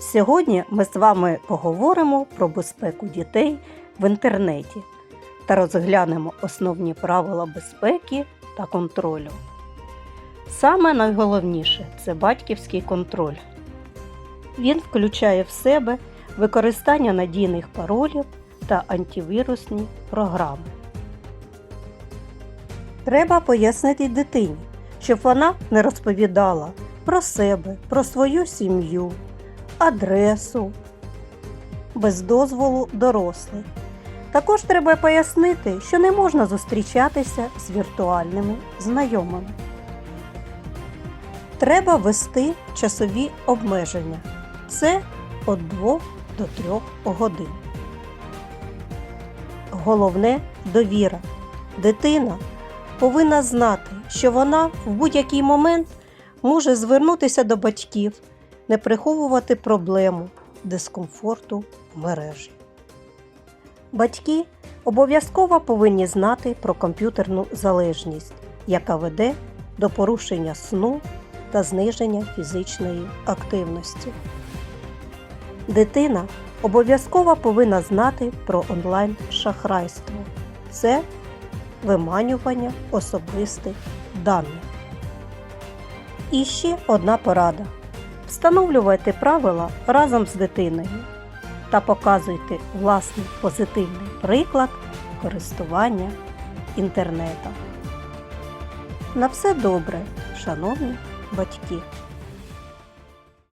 Сьогодні ми з вами поговоримо про безпеку дітей в інтернеті та розглянемо основні правила безпеки та контролю. Саме найголовніше це батьківський контроль. Він включає в себе використання надійних паролів та антивірусні програми. Треба пояснити дитині, щоб вона не розповідала про себе, про свою сім'ю, адресу без дозволу дорослих. Також треба пояснити, що не можна зустрічатися з віртуальними знайомими. Треба ввести часові обмеження. Це від 2 до 3 годин. Головне довіра. Дитина повинна знати, що вона в будь-який момент може звернутися до батьків, не приховувати проблему дискомфорту в мережі. Батьки обов'язково повинні знати про комп'ютерну залежність, яка веде до порушення сну та зниження фізичної активності. Дитина обов'язково повинна знати про онлайн-шахрайство. Це виманювання особистих даних. І ще одна порада. Встановлювайте правила разом з дитиною та показуйте власний позитивний приклад користування інтернетом. На все добре, шановні батьки!